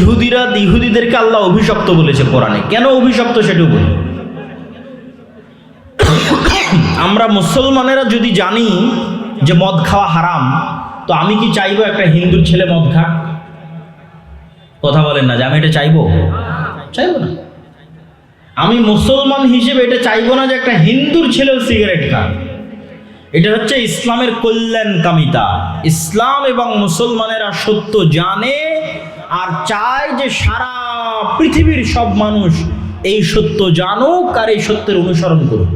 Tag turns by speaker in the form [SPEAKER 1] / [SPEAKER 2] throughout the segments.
[SPEAKER 1] ইহুদিরা ইহুদিদেরকে আল্লাহ অভিশপ্ত বলেছে কোরআনে। কেন অভিশপ্ত সেটাও বলি? আমরা মুসলমানেরা যদি জানি যে মদ খাওয়া হারাম, তো আমি কি চাইব একটা হিন্দুর ছেলে মদ খাক? কথা বলেন না, যে আমি এটা চাইব? চাইব না। আমি মুসলমান হিসেবে এটা চাইব না যে একটা হিন্দুর ছেলেও সিগারেট খাক। এটা হচ্ছে ইসলামের কল্যাণ কামিতা ইসলাম এবং মুসলমানেরা সত্য জানে আর চায় যে সারা পৃথিবীর সব মানুষ এই সত্য জানুক আর এই সত্যের অনুসরণ করুক।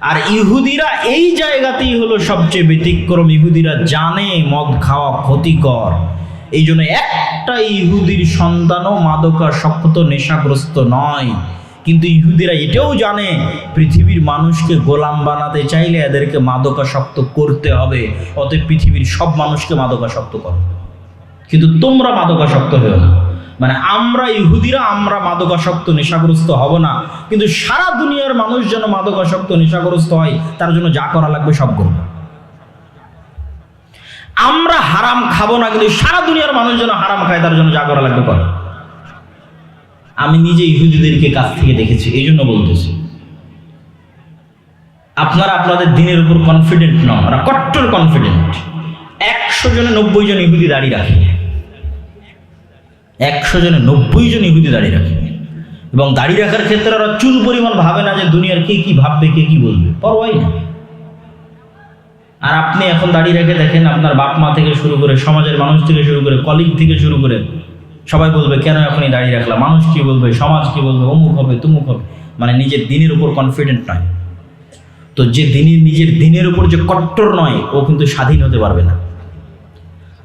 [SPEAKER 1] আর ইহুদিরা এই জায়গাতেই হলো সবচেয়ে ব্যতিক্রম। ইহুদিরা জানে মদ খাওয়া ক্ষতিকর। এই জন্য একটা ইহুদির সন্তানও মাদকাসক্ত, নেশাগ্রস্ত নয়। কিন্তু ইহুদিরা এটাও জানে পৃথিবীর মানুষকে গোলাম বানাতে চাইলে এদেরকে মাদকাসক্ত করতে হবে। অতএব পৃথিবীর সব মানুষকে মাদকাসক্ত করো। কিন্তু তোমরা মাদকাসক্ত হয়েও না মানে আমরা ইহুদিরা, আমরা মাদকাসক্ত, নেশাগ্রস্ত হব না। কিন্তু সারা দুনিয়ার মানুষ যেন মাদকাসক্ত, নেশাগ্রস্ত হয়, তার জন্য যা করা লাগবে সব করব। আমরা হারাম খাব না, কিন্তু সারা দুনিয়ার মানুষ যেন হারাম খায়, তার জন্য যা করা লাগবে করে। আমি নিজে ইহুদিদেরকে কাছ থেকে দেখেছি, এই জন্য বলতেছি। আপনারা আপনাদের দিনের উপর কনফিডেন্ট নন, ওরা কট্টর কনফিডেন্ট একশো জনে নব্বই জন ইহুদি দাঁড়িয়ে রাখে। একশো জনে নব্বই জন ইহুদি দাঁড়িয়ে রাখে। এবং দাঁড়িয়ে রাখার ক্ষেত্রে ওরা চুল পরিমাণ ভাবে না যে দুনিয়ার কে কি ভাববে, কে কি বলবে। পরোয়াই না। আর আপনি এখন দাঁড়িয়ে রেখে দেখেন আপনার বাপ মা থেকে শুরু করে সমাজের মানুষ থেকে শুরু করে কলিগ থেকে শুরু করে সবাই বলবে, কেন এখনই দাঁড়িয়ে রাখলাম মানুষ কি বলবে? সমাজ কি বলবে? অমুক হবে, তুমুক হবে। মানে নিজের দিনের উপর কনফিডেন্ট নয়। তো যে দিনের, নিজের দিনের উপর যে কট্টর নয়, ও কিন্তু স্বাধীন হতে পারবে না।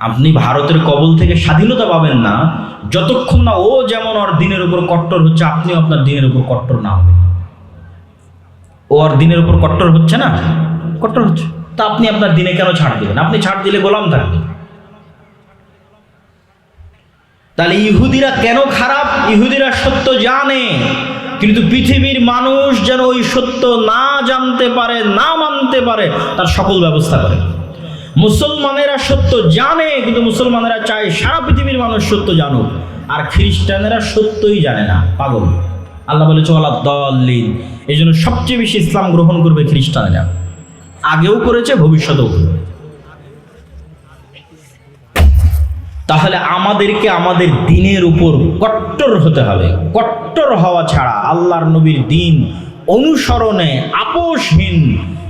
[SPEAKER 1] আপনি ভারতের কবল থেকে স্বাধীনতা পাবেন না। যতক্ষণ না ও যেমন ওর দিনের উপর কট্টর হচ্ছে, আপনিও আপনার দিনের উপর কট্টর না হবে ও আর দিনের উপর কট্টর হচ্ছে না? কট্টর হচ্ছে। তা আপনি আপনার দিনে কেন ছাড় দিবেন আপনি ছাড় দিলে গোলাম থাকবেন। তাহলে ইহুদিরা কেন খারাপ? ইহুদিরা সত্য জানে। কিন্তু পৃথিবীর মানুষ যেন ওই সত্য না জানতে পারে, না মানতে পারে, তার সকল ব্যবস্থা করে। মুসলমানেরা সত্য জানে, কিন্তু মুসলমানেরা চায় সারা পৃথিবীর মানুষ সত্য জানুক। আর খ্রিস্টানেরা সত্যই জানে না, পাগল। আল্লাহ বলে চলা দলিন এই জন্য সবচেয়ে বেশি ইসলাম গ্রহণ করবে খ্রিস্টানেরা। আগেও করেছে, ভবিষ্যতেও করবে। তাহলে আমাদেরকে আমাদের দিনের উপর কট্টর হতে হবে। কট্টর হওয়া ছাড়া আল্লাহর নবীর দিন অনুসরণে আপোষহীন।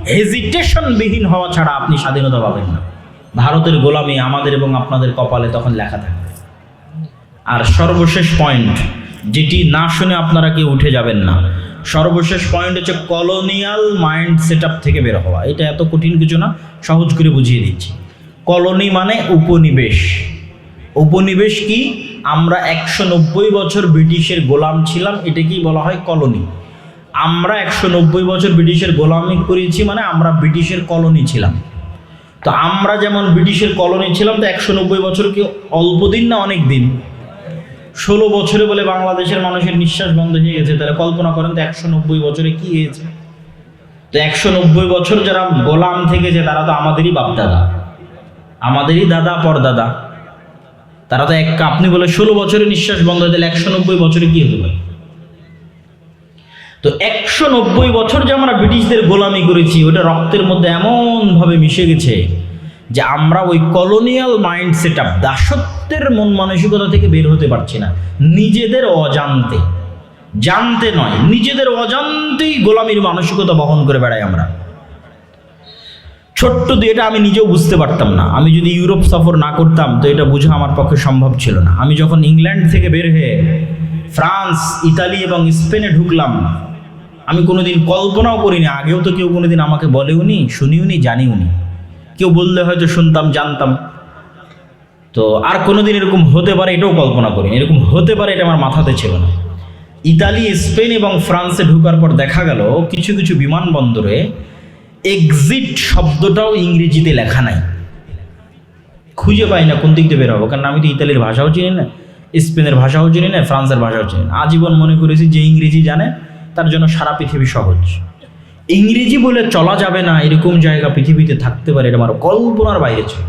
[SPEAKER 1] হেজিটেশনবিহীন হওয়া ছাড়া আপনি স্বাধীনতা পাবেন না। ভারতের গোলামি আমাদের এবং আপনাদের কপালে তখন লেখা থাকবে। আর সর্বশেষ পয়েন্ট যেটি না শুনে আপনারা কেউ উঠে যাবেন না। সর্বশেষ পয়েন্ট হচ্ছে কলোনিয়াল মাইন্ড সেট থেকে বের হওয়া। এটা এত কঠিন কিছু না, সহজ করে বুঝিয়ে দিচ্ছি। কলোনি মানে উপনিবেশ। উপনিবেশ কি? আমরা একশো নব্বই বছর ব্রিটিশের গোলাম ছিলাম, এটাকেই বলা হয় কলোনি আমরা একশো নব্বই বছর ব্রিটিশের গোলামি করেছি মানে আমরা ব্রিটিশের কলোনি ছিলাম। তো আমরা যেমন ব্রিটিশের কলোনি ছিলাম, তো একশো নব্বই বছর কি অল্প দিন না অনেক দিন? ষোলো বছরে বলে বাংলাদেশের মানুষের নিঃশ্বাস বন্ধ হয়ে গেছে, তাহলে কল্পনা করেন তো একশো নব্বই বছরে কি হয়েছে? তো একশো নব্বই বছর যারা গোলাম থেকেছে, তারা তো আমাদেরই বাপদাদা। আমাদেরই দাদা, পরদাদা। তারা তো এক আপনি বলে ষোলো বছরে নিঃশ্বাস বন্ধ হয়ে তাহলে একশো নব্বই বছরে কি হতে পারে? তো একশো নব্বই বছর যে আমরা ব্রিটিশদের গোলামি করেছি, ওটা রক্তের মধ্যে এমনভাবে মিশে গেছে যে আমরা ওই কলোনিয়াল মাইন্ড সেট আপ দাসত্বের মন মানসিকতা থেকে বের হতে পারছি না। নিজেদের অজান্তে। জানতে নয়, নিজেদের অজান্তেই গোলামির মানসিকতা বহন করে বেড়াই আমরা। ছোট্ট দিয়ে এটা আমি নিজেও বুঝতে পারতাম না। আমি যদি ইউরোপ সফর না করতাম, তো এটা বোঝা আমার পক্ষে সম্ভব ছিল না। আমি যখন ইংল্যান্ড থেকে বের হয়ে ফ্রান্স, ইতালি এবং স্পেনে ঢুকলাম আমি কোনোদিন কল্পনাও করিনি, আগেও তো কেউ কোনোদিন আমাকে বলেও নি শুনিও নি জানিও নি কেউ বললে হয়তো শুনতাম, জানতাম। তো আর কোনোদিন এরকম হতে পারে, এটাও কল্পনা করিনি। এরকম হতে পারে, এটা আমার মাথাতে ছিল না। ইতালি, স্পেন এবং ফ্রান্সে ঢুকার পর দেখা গেল, কিছু কিছু বিমানবন্দরে এক্সিট শব্দটাও ইংরেজিতে লেখা নাই। খুঁজে পাই না কোন দিক দিয়ে বেরোবো কারণ আমি তো ইতালির ভাষাও চিনি না, স্পেনের ভাষাও চিনি না, ফ্রান্সের ভাষাও চিনি না। আজীবন মনে করেছি যে ইংরেজি জানে তার জন্য সারা পৃথিবী সহজ। ইংরেজি বলে চলা যাবে না, এরকম জায়গা পৃথিবীতে থাকতে পারে, এটা আমার কল্পনার বাইরে ছিল।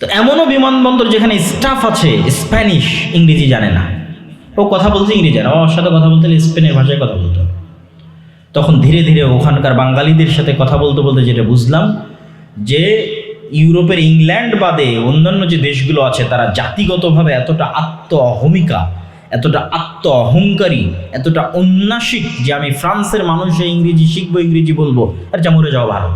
[SPEAKER 1] তো এমনও বিমানবন্দর যেখানে স্টাফ আছে স্প্যানিশ ইংরেজি জানে না। ও কথা বলতে ইংরেজি জানে ওর সাথে কথা বলতে স্পেনের ভাষায় কথা বলতে তখন ধীরে ধীরে ওখানকার বাঙালিদের সাথে কথা বলতে বলতে যেটা বুঝলাম, যে ইউরোপের ইংল্যান্ড বাদে অন্যান্য যে দেশগুলো আছে, তারা জাতিগতভাবে এতটা আত্ম অহমিকা এতটা আত্ম অহংকারী এতটা উন্নাসিক যে আমি ফ্রান্সের মানুষে ইংরেজি শিখব, ইংরেজি বলব, আর যা মরে যাওয়া ভালো।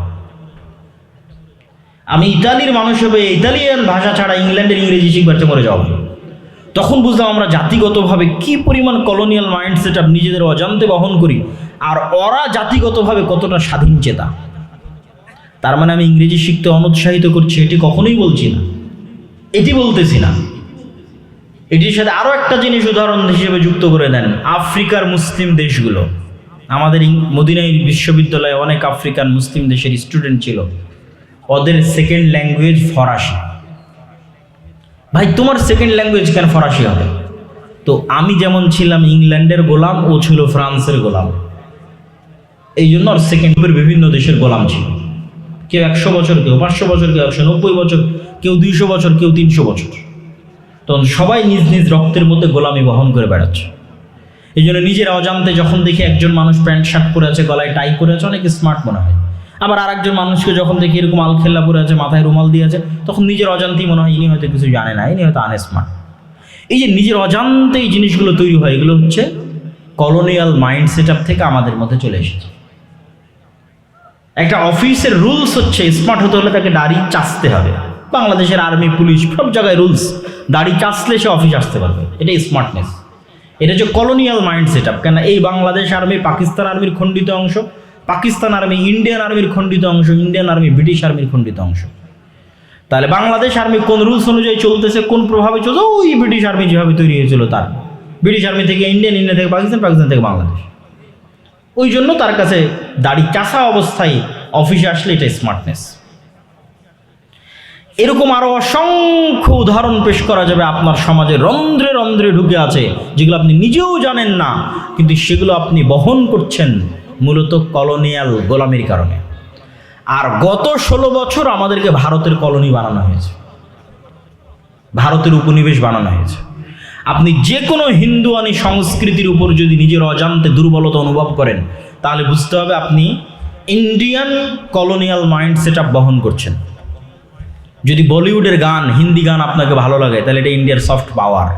[SPEAKER 1] আমি ইতালির মানুষ হবে, ইতালিয়ান ভাষা ছাড়া ইংল্যান্ডের ইংরেজি শিখবার মরে যাওয়া ভালো। তখন বুঝলাম আমরা জাতিগতভাবে কি পরিমাণ কলোনিয়াল মাইন্ড সেট নিজেদের অজান্তে বহন করি, আর ওরা জাতিগতভাবে কতটা স্বাধীন চেতা। তার মানে আমি ইংরেজি শিখতে অনুৎসাহিত করছি, এটি কখনোই বলছি না। এটি বলতেছি না। এটির সাথে আরও একটা জিনিস উদাহরণ হিসেবে যুক্ত করে দেন, আফ্রিকার মুসলিম দেশগুলো। আমাদের মদিনাই বিশ্ববিদ্যালয়ে অনেক আফ্রিকান মুসলিম দেশের স্টুডেন্ট ছিল। ওদের সেকেন্ড ল্যাঙ্গুয়েজ ফরাসি। ভাই, তোমার সেকেন্ড ল্যাঙ্গুয়েজ কেন ফরাসি হবে? তো আমি যেমন ছিলাম ইংল্যান্ডের গোলাম, ও ছিল ফ্রান্সের গোলাম। এই জন্য ওর সেকেন্ডের বিভিন্ন দেশের গোলাম ছিল। কেউ একশো বছর, কেউ পাঁচশো বছর, কেউ একশো নব্বই বছর, কেউ দুইশো বছর, কেউ তিনশো বছর। তখন সবাই নিজ নিজ রক্তের মধ্যে গোলামি বহন করে বেড়াচ্ছে। এই জন্য নিজের অজান্তে যখন দেখি একজন মানুষ প্যান্ট, শার্ট পরে আছে, গলায় টাই পরে আছে, অনেক স্মার্ট মনে হয়। আবার আরেকজন মানুষকে যখন দেখি এরকম আলখেল্লা পরে আছে, মাথায় রুমাল দিয়ে আছে, তখন নিজের অজান্তেই মনে হয় ইনি হয়তো কিছু জানে না, ইনি হয়তো আনস্মার্ট এই যে নিজের অজান্তে এই জিনিসগুলো তৈরি হয়, এগুলো হচ্ছে কলোনিয়াল মাইন্ড সেট থেকে আমাদের মধ্যে চলে এসেছে। একটা অফিসের রুলস হচ্ছে স্মার্ট হতে হলে তাকে দাড়ি চাচতে হবে। বাংলাদেশের আর্মি, পুলিশ, সব জায়গায় রুলস দাড়ি চাচলে সে অফিস আসতে পারবে। এটা স্মার্টনেস এটা হচ্ছে কলোনিয়াল মাইন্ড সেট আপ কেন এই বাংলাদেশ আর্মি পাকিস্তান আর্মির খণ্ডিত অংশ, পাকিস্তান আর্মি ইন্ডিয়ান আর্মির খণ্ডিত অংশ ইন্ডিয়ান আর্মি ব্রিটিশ আর্মির খণ্ডিত অংশ। তাহলে বাংলাদেশ আর্মি কোন রুলস অনুযায়ী চলতেছে, কোন প্রভাবে চলছে? ওই ব্রিটিশ আর্মি যেভাবে তৈরি হয়েছিল তার। ব্রিটিশ আর্মি থেকে ইন্ডিয়ান ইন্ডিয়া থেকে পাকিস্তান পাকিস্তান থেকে বাংলাদেশ। ওই জন্য তার কাছে দাড়ি চাষা অবস্থায় অফিসে আসলে এটা স্মার্টনেস এরকম আরও অসংখ্য উদাহরণ পেশ করা যাবে আপনার সমাজে। রন্ধ্রে রন্ধ্রে ঢুকে আছে, যেগুলো আপনি নিজেও জানেন না, কিন্তু সেগুলো আপনি বহন করছেন মূলত কলোনিয়াল গোলামির কারণে। আর গত ষোলো বছর আমাদেরকে ভারতের কলোনি বানানো হয়েছে। ভারতের উপনিবেশ বানানো হয়েছে। আপনি যে কোনো হিন্দুয়ানি সংস্কৃতির উপর যদি নিজের অজান্তে দুর্বলতা অনুভব করেন, তাহলে বুঝতে হবে আপনি ইন্ডিয়ান কলোনিয়াল মাইন্ড সেট বহন করছেন। যদি বলিউডের গান, হিন্দি গান আপনাকে ভালো লাগে, তাহলে এটা ইন্ডিয়ার সফট পাওয়ার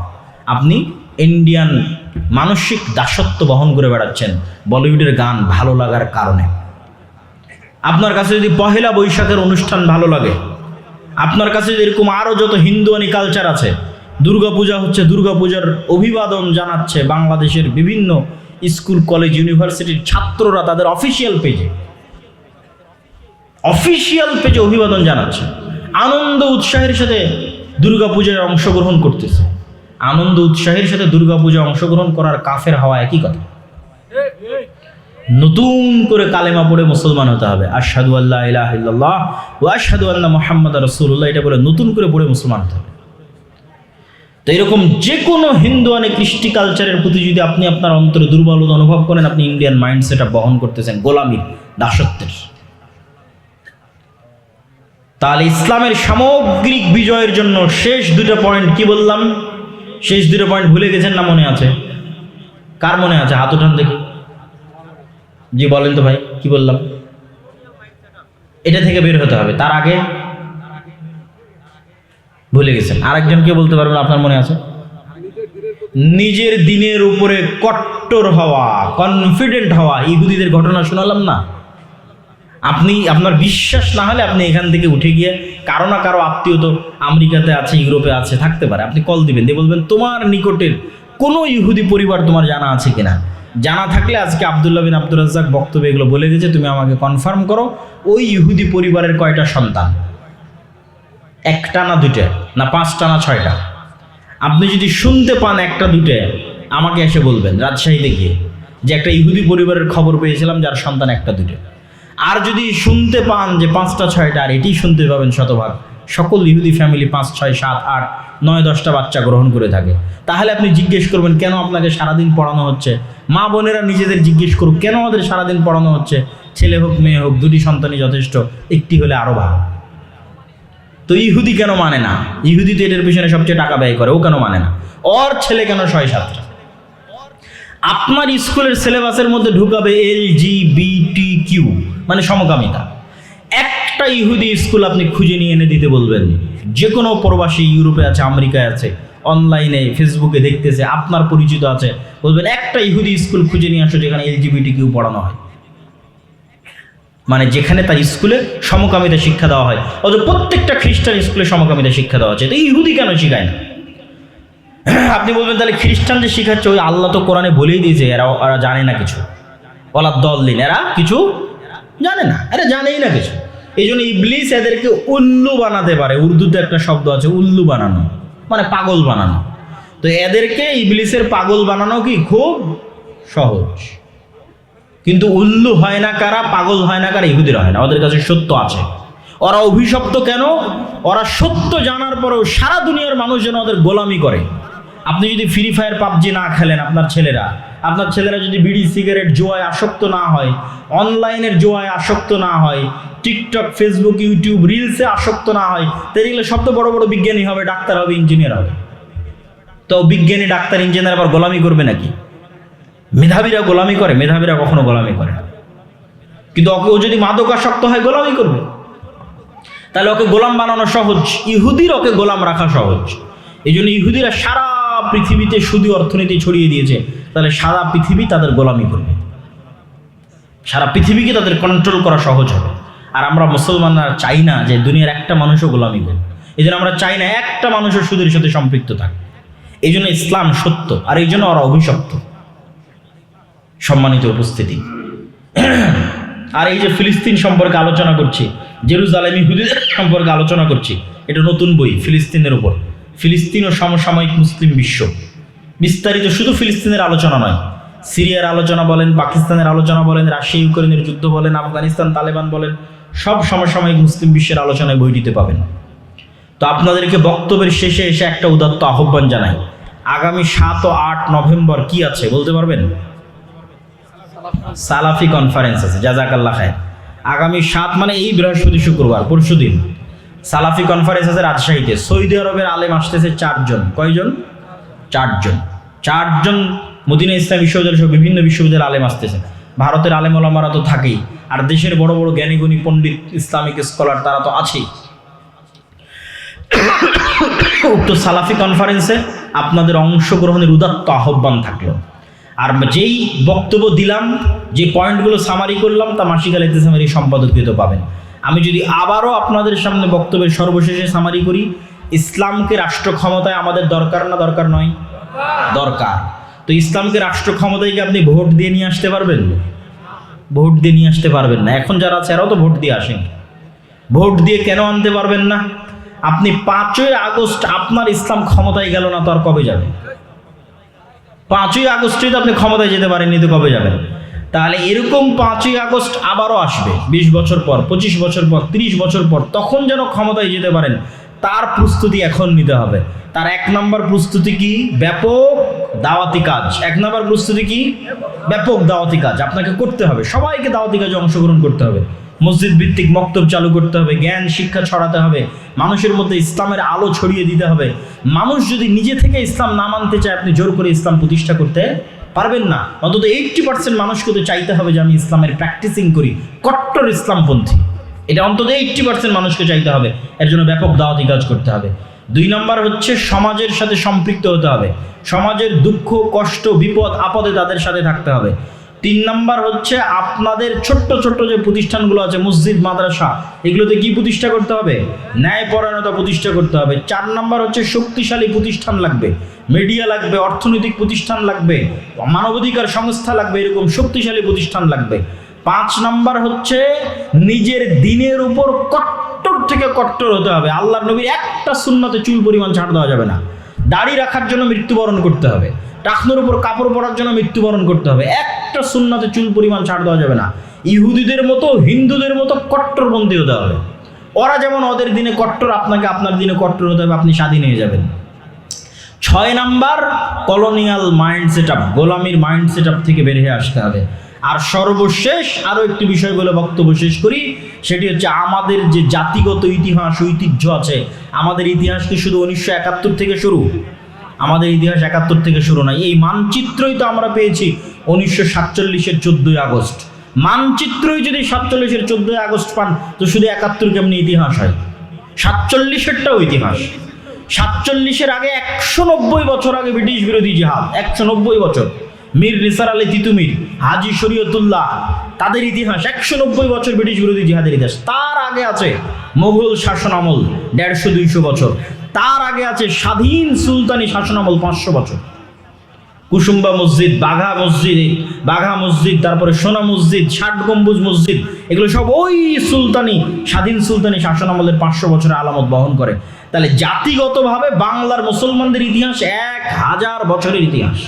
[SPEAKER 1] আপনি ইন্ডিয়ান মানসিক দাসত্ব বহন করে বেড়াচ্ছেন বলিউডের গান ভালো লাগার কারণে। আপনার কাছে যদি পহেলা বৈশাখের অনুষ্ঠান ভালো লাগে, আপনার কাছে এরকম আরও যত হিন্দুয়ানি কালচার আছে, দুর্গাপূজা হচ্ছে দুর্গাপূজার অভিবাদন জানাচ্ছে বাংলাদেশের বিভিন্ন স্কুল, কলেজ, ইউনিভার্সিটির ছাত্ররা তাদের অফিসিয়াল পেজে অফিসিয়াল পেজে অভিবাদন জানাচ্ছে। আনন্দ উৎসাহের সাথে দুর্গাপূজায় অংশগ্রহণ করতেছে। আনন্দ উৎসাহের সাথে দুর্গাপূজায় অংশগ্রহণ করার কাফের হওয়া একই কথা। নতুন করে কালেমা পড়ে মুসলমান হতে হবে। আশহাদু আল্লাহ ইলাহা ইল্লাল্লাহ ও আশহাদু আন্না মুহাম্মাদ রাসূলুল্লাহ, এটা বলে নতুন করে পড়ে মুসলমান হতে হবে। তো এরকম যে কোনো হিন্দুয়ানি কৃষ্টি কালচারের প্রতি যদি আপনি আপনার অন্তরে দুর্বলতা অনুভব করেন, আপনি ইন্ডিয়ান মাইন্ড সেট বহন করতেছেন গোলামির দাসত্বের। তাহলে ইসলামের সামগ্রিক বিজয়ের জন্য শেষ দুটো পয়েন্ট কি বললাম? শেষ দুটো পয়েন্ট ভুলে গেছেন না মনে আছে? কার মনে আছে? হাত উঠান দেখি। জি, বলেন তো ভাই, কি বললাম? এটা থেকে বের হতে হবে। তার আগে ভুলে গেছেন। আরেকজন কে বলতে পারবেন আপনার মনে আছে? নিজের দিনের উপরে কট্টর হওয়া কনফিডেন্ট হওয়া, ইহুদিদের ঘটনা শোনালাম না? আপনি, আপনার বিশ্বাস না হলে আপনি এখান থেকে উঠে গিয়ে কারও না কারও আত্মীয় তো আমেরিকাতে আছে, ইউরোপে আছে, থাকতে পারে। আপনি কল দিবেন, দিয়ে বলবেন, তোমার নিকটের কোনো ইহুদি পরিবার তোমার জানা আছে কিনা? জানা থাকলে আজকে আবদুল্লাহ বিন আব্দুল রাজ্জাক বক্তব্য এগুলো বলে গেছে তুমি আমাকে কনফার্ম করো, ওই ইহুদি পরিবারের কয়টা সন্তান? একটা না দুইটা, না পাঁচটা, না ছয়টা। আপনি যদি শুনতে পান একটা, দুইটা, আমাকে এসে বলবেন, রাজশাহীতে গিয়ে। যে একটা ইহুদি পরিবারের খবর পেয়েছিলাম, যার সন্তান একটা দুটো আর যদি শুনতে পান যে পাঁচটা, ছয়টা, আর এটি শুনতে পাবেন শতভাগ, সকল ইহুদি ফ্যামিলি পাঁচ, ছয়, সাত, আট, নয়, দশটা বাচ্চা গ্রহণ করে থাকে। তাহলে আপনি জিজ্ঞেস করবেন, কেন আপনাকে সারাদিন পড়ানো হচ্ছে? মা বোনেরা নিজেদের জিজ্ঞেস করুক, কেন আমাদের সারাদিন পড়ানো হচ্ছে? ছেলে হোক, মেয়ে হোক, দুটি সন্তানই যথেষ্ট, একটি হলে আরও ভালো। তো ইহুদি কেন মানে না? ইহুদি তো এটার পিছনে সবচেয়ে টাকা ব্যয় করে, ও কেন মানে না? ওর ছেলে কেন ছয়, সাতটা? আপনার স্কুলের সিলেবাসের মধ্যে ঢুকাবে এল জি বি টি কিউ মানে সমকামিতা। একটা ইহুদি স্কুল আপনি খুঁজে নিয়ে এনে দিতে বলবেন। যে কোনো প্রবাসী ইউরোপে আছে, আমেরিকায় আছে, অনলাইনে, ফেসবুকে দেখতেছে, আপনার পরিচিত আছে, বলবেন, একটা ইহুদি স্কুল খুঁজে নিয়ে আসো যেখানে এলজিবিটি কিউ পড়ানো হয়। মানে যেখানে তার স্কুলে সমকামিতা শিক্ষা দেওয়া হয়। অথচ প্রত্যেকটা খ্রিস্টান স্কুলে সমকামিতা শিক্ষা দেওয়া হচ্ছে। তো ইহুদি কেন শিখায় না? আপনি বলবেন, তাহলে খ্রিস্টান যে শিখাচ্ছে? ওই আল্লাহ তো কোরআনে বলেই দিয়েছে, এরা ওরা জানে না কিছু। ওলা দল দিন এরা কিছু জানে না, এরা জানেই না কিছু। এই জন্য ইবলিস এদেরকে উল্লু বানাতে পারে। উর্দুতে একটা শব্দ আছে, উল্লু বানানো। মানে পাগল বানানো। তো এদেরকে ইবলিসের পাগল বানানো কি? খুব সহজ। কিন্তু উল্লু হয় না কারা? পাগল হয় না কারা? ইহুদিরা হয় না। ওদের কাছে সত্য আছে। ওরা অভিশপ্ত কেন? ওরা সত্য জানার পরেও সারা দুনিয়ার মানুষ যেন ওদের গোলামি করে। আপনি যদি ফ্রি ফায়ার পাবজি না খেলেন আপনার ছেলেরা আপনার ছেলেরা যদি বিড়ি, সিগারেট জোয়ায় আসক্ত না হয়, অনলাইনের জোয়ায় আসক্ত না হয়, টিকটক, ফেসবুক, ইউটিউব, রিলসে আসক্ত না হয়, তাহলে এগুলো সব তো বড় বড় বিজ্ঞানী হবে, ডাক্তার হবে, ইঞ্জিনিয়ার হবে। তো বিজ্ঞানী, ডাক্তার, ইঞ্জিনিয়ার আবার গোলামি করবে নাকি? মেধাবীরা গোলামি করে, মেধাবীরা কখনো গোলামি করে না। কিন্তু ওকে ও যদি মাদকাসক্ত হয়, গোলামি করবে। তাহলে ওকে গোলাম বানানো সহজ, ইহুদির ওকে গোলাম রাখা সহজ। এই জন্য ইহুদিরা সারা পৃথিবীতে শুধু অর্থনীতি ছড়িয়ে দিয়েছে। তাহলে সারা পৃথিবী তাদের গোলামি করবে। সারা পৃথিবীকে তাদের কন্ট্রোল করা সহজ হবে। আর আমরা মুসলমানরা চাই না যে দুনিয়ার একটা মানুষও গোলামি করবে এই জন্য আমরা চাই না একটা মানুষও সুদের সাথে সম্পৃক্ত থাকে। এই জন্য ইসলাম সত্য, আর এই জন্য ওরা অভিশপ্ত। সম্মানিত উপস্থিতি। আর এই যে ফিলিস্তিন সম্পর্কে আলোচনা করছি, জেরুজালেম, ইহুদিদের সম্পর্কে আলোচনা করছি, এটা নতুন বই ফিলিস্তিনের উপর। ফিলিস্তিন ও সমসাময়িক মুসলিম বিশ্ব। বিস্তারিত শুধু ফিলিস্তিনের আলোচনা নয়, সিরিয়ার আলোচনা বলেন, পাকিস্তানের আলোচনা বলেন, রাশিয়া, ইউক্রেনের যুদ্ধ বলেন, আফগানিস্তান, তালেবান বলেন, সব সমসাময়িক মুসলিম বিশ্বের আলোচনায় বইটিতে পাবেন। তো আপনাদেরকে বক্তব্যের শেষে এসে একটা উদাত্ত আহ্বান জানাই। আগামী সাত ও আট নভেম্বর কি আছে বলতে পারবেন? সালাফি কনফারেন্স আছে, জাজাকাল্লাহ খায় আগামী সাত মানে এই বৃহস্পতি শুক্রবার, পরশু দিন। সালাফি কনফারেন্স আছে রাজশাহীতে। সৌদি আরবের আলেম আসতেছে চারজন। কয়জন? চারজন। চারজন মদিনা ইসলাম বিশ্ববিদ্যালয় সহ বিভিন্ন বিশ্ববিদ্যালয়ের আলেম আসতেছে। ভারতের আলেম ওলামারা তো থাকেই। আর দেশের বড় বড় জ্ঞানীগুণী পণ্ডিত, ইসলামিক স্কলার তারা তো আছেই। উক্ত সালাফি কনফারেন্সে আপনাদের অংশগ্রহণের উদাত্ত আহ্বান থাকল। আর যেই বক্তব্য দিলাম, যে পয়েন্টগুলো সামারি করলাম, তা মাসিক আল ইতিসামের এই সম্পাদকীয়তে পাবেন। আমি যদি আবারও আপনাদের সামনে বক্তব্যের সর্বশেষে সামারি করি ইসলামকে রাষ্ট্র ক্ষমতায় আমাদের দরকার না দরকার নয়? দরকার। তো ইসলামকে রাষ্ট্র ক্ষমতায় কি আপনি ভোট দিয়ে নিয়ে আসতে পারবেন? ভোট দিয়ে নিয়ে আসতে পারবেন না। এখন যারা আছে, এরাও তো ভোট দিয়ে আসেন। ভোট দিয়ে কেন আনতে পারবেন না? আপনি পাঁচই আগস্ট আপনার ইসলাম ক্ষমতায় গেল না, তো আর কবে যাবে পাঁচই আগস্টে তো আপনি ক্ষমতায় যেতে পারেননি, তো কবে যাবেন? তাহলে এরকম পাঁচই আগস্ট আবারও আসবে, বিশ বছর পর, পঁচিশ বছর পর, তিরিশ বছর পর, তখন যেন ক্ষমতায় যেতে পারেন। তার প্রস্তুতি এখন নিতে হবে। তার এক নম্বর প্রস্তুতি কি? ব্যাপক দাওয়াতি কাজ। এক নম্বর প্রস্তুতি কি? ব্যাপক দাওয়াতি কাজ। আপনাকে করতে হবে। সবাইকে দাওয়াতি কাজে অংশগ্রহণ করতে হবে। মসজিদ ভিত্তিক মক্তব চালু করতে হবে। জ্ঞান, শিক্ষা ছড়াতে হবে। মানুষের মধ্যে ইসলামের আলো ছড়িয়ে দিতে হবে। মানুষ যদি নিজে থেকে ইসলাম না মানতে চায়, আপনি জোর করে ইসলাম প্রতিষ্ঠা করতে পারবেন না। অন্তত এইটটি পার্সেন্ট মানুষকে তো চাইতে হবে যে আমি ইসলামের প্র্যাকটিসিং করি। কট্টর ইসলামপন্থী। এটা অন্তত এইটটি পার্সেন্ট মানুষকে চাইতে হবে। এর জন্য ব্যাপক দাওয়াতি কাজ করতে হবে। দুই নম্বর হচ্ছে সমাজের সাথে সম্পৃক্ত হতে হবে। সমাজের দুঃখ, কষ্ট, বিপদ, আপদে তাদের সাথে থাকতে হবে। তিন নম্বর হচ্ছে আপনাদের ছোট্ট ছোট্ট যে প্রতিষ্ঠানগুলো আছে, মসজিদ, মাদ্রাসা, এগুলোতে কি প্রতিষ্ঠা করতে হবে? ন্যায়পরায়ণতা প্রতিষ্ঠা করতে হবে। চার নম্বর হচ্ছে শক্তিশালী প্রতিষ্ঠান লাগবে। মিডিয়া লাগবে, অর্থনৈতিক প্রতিষ্ঠান লাগবে, মানবাধিকার সংস্থা লাগবে, এরকম শক্তিশালী প্রতিষ্ঠান লাগবে। পাঁচ নাম্বার হচ্ছে নিজের দিনের উপর কট্টর থেকে কট্টর হতে হবে। আল্লাহ নবীর একটা শূন্যতে চুল পরিমাণ ছাড় দেওয়া যাবে না। দাড়ি রাখার জন্য মৃত্যুবরণ করতে হবে। টাকনোর উপর কাপড় পরার জন্য মৃত্যুবরণ করতে হবে। একটা সুন্নাতে চুল পরিমাণ ছাড় দেওয়া যাবে না। ইহুদিদের মতো, হিন্দুদের মতো কট্টরপন্থী হতে হবে। ওরা যেমন ওদের দিনে কট্টর, আপনাকে আপনার দিনে কট্টর হতে হবে, আপনি স্বাধীন হয়ে যাবেন। ছয় number colonial mind set up গোলামির mind set up থেকে বের হয়ে আসতে হবে। আর সর্বশেষ আরও একটি বিষয় বলে বক্তব্য শেষ করি, সেটি হচ্ছে আমাদের যে জাতিগত ইতিহাস, ঐতিহ্য আছে, আমাদের ইতিহাস কি শুধু উনিশশো একাত্তর থেকে শুরু? আমাদের ইতিহাস একাত্তর থেকে শুরু নয়, এই মানচিত্রই তো আমরা পেয়েছি উনিশশো সাতচল্লিশের চোদ্দোই আগস্ট। মানচিত্রই যদি সাতচল্লিশের চোদ্দোই আগস্ট পান, তো শুধু একাত্তর কেমনি ইতিহাস হয়? সাতচল্লিশেরটাও ইতিহাস। সাতচল্লিশের আগে একশো নব্বই বছর আগে ব্রিটিশ বিরোধী জিহাদ, একশো নব্বই বছর। মীর নিসার আলী তিতুমির হাজি শরীয়তুল্লাহ, তাদের ইতিহাস একশো নব্বই বছর ব্রিটিশ বিরোধী জিহাদের ইতিহাস। তার আগে আছে মোগল শাসন আমল দেড়শো দুইশো বছর। তার আগে আছে স্বাধীন সুলতানি শাসন আমল পাঁচশো বছর। কুসুম্বা মসজিদ, বাঘা মসজিদ বাঘা মসজিদ, তারপরে সোনা মসজিদ, ষাট গম্বুজ মসজিদ, এগুলো সব ওই সুলতানি, স্বাধীন সুলতানি শাসন আমলের পাঁচশো বছরের আলামত বহন করে। তাহলে জাতিগতভাবে বাংলার মুসলমানদের ইতিহাস এক হাজার বছরের ইতিহাস।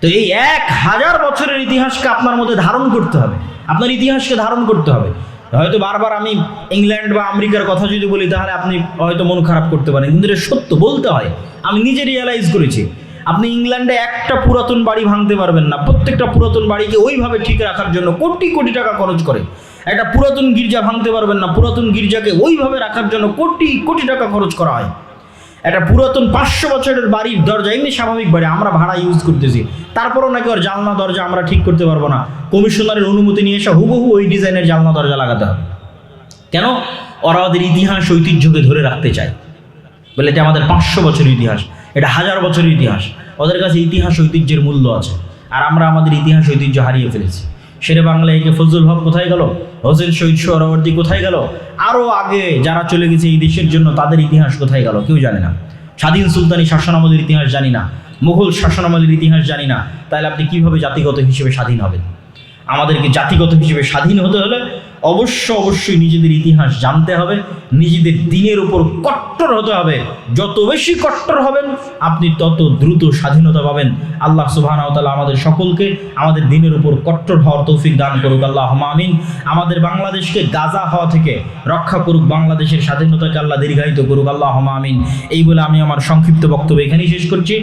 [SPEAKER 1] তো এই এক হাজার বছরের ইতিহাসকে আপনার মধ্যে ধারণ করতে হবে। আপনার ইতিহাসকে ধারণ করতে হবে। হয়তো বারবার আমি ইংল্যান্ড বা আমেরিকার কথা যদি বলি, তাহলে আপনি হয়তো মন খারাপ করতে পারেন। কিন্তু এটা সত্য, বলতে হয়। আমি নিজে রিয়েলাইজ করেছি। আপনি ইংল্যান্ডে একটা পুরাতন বাড়ি ভাঙতে পারবেন না। প্রত্যেকটা পুরাতন বাড়িকে ওইভাবে ঠিক রাখার জন্য কোটি কোটি টাকা খরচ করে। একটা পুরাতন গির্জা ভাঙতে পারবেন না। পুরাতন গির্জাকে ওইভাবে রাখার জন্য কোটি কোটি টাকা খরচ করা হয়। একটা পুরাতন পাঁচশো বছরের বাড়ির দরজা, এমনি স্বাভাবিক বাড়ি, আমরা ভাড়া ইউজ করতেছি। তারপরও নাকি ওর জানলা, দরজা আমরা ঠিক করতে পারব না। কমিশনারের অনুমতি নিয়ে এসে হুবহু ওই ডিজাইনের জানলা, দরজা লাগাতে হবে। কেন? ওরা ওদের ইতিহাস, ঐতিহ্যকে ধরে রাখতে চায়। বলে এটা আমাদের পাঁচশো বছরের ইতিহাস, এটা হাজার বছরের ইতিহাস। ওদের কাছে ইতিহাস, ঐতিহ্যের মূল্য আছে। আর আমরা আমাদের ইতিহাস, ঐতিহ্য হারিয়ে ফেলেছি। শেরে বাংলা একে ফজল হক কোথায় গেল? হোসেন শহীদ সোহরাবর্তী কোথায় গেল? আরও আগে যারা চলে গেছে এই দেশের জন্য তাদের ইতিহাস কোথায় গেল? কেউ জানে না। স্বাধীন সুলতানি শাসনামলের ইতিহাস জানি না। মুঘল শাসনামলের ইতিহাস জানি না। তাহলে আপনি কীভাবে জাতিগত হিসেবে স্বাধীন হবেন? আমাদেরকে জাতিগত হিসেবে স্বাধীন হতে হলে অবশ্য অবশ্যই নিজেদের ইতিহাস জানতে হবে, নিজেদের দিনের উপর কট্টর হতে হবে। যত বেশি কট্টর হবেন, আপনি তত দ্রুত স্বাধীনতা পাবেন। আল্লাহ সুবহান তাআলা আমাদের সকলকে আমাদের দিনের উপর কট্টর হওয়ার তৌফিক দান করুক আল্লাহ আমিন। আমাদের বাংলাদেশকে গাজা হওয়া থেকে রক্ষা করুক, বাংলাদেশের স্বাধীনতাকে আল্লাহ দীর্ঘায়িত করুক আল্লাহ আমিন। এই বলে আমি আমার সংক্ষিপ্ত বক্তব্য এখানেই শেষ করছি।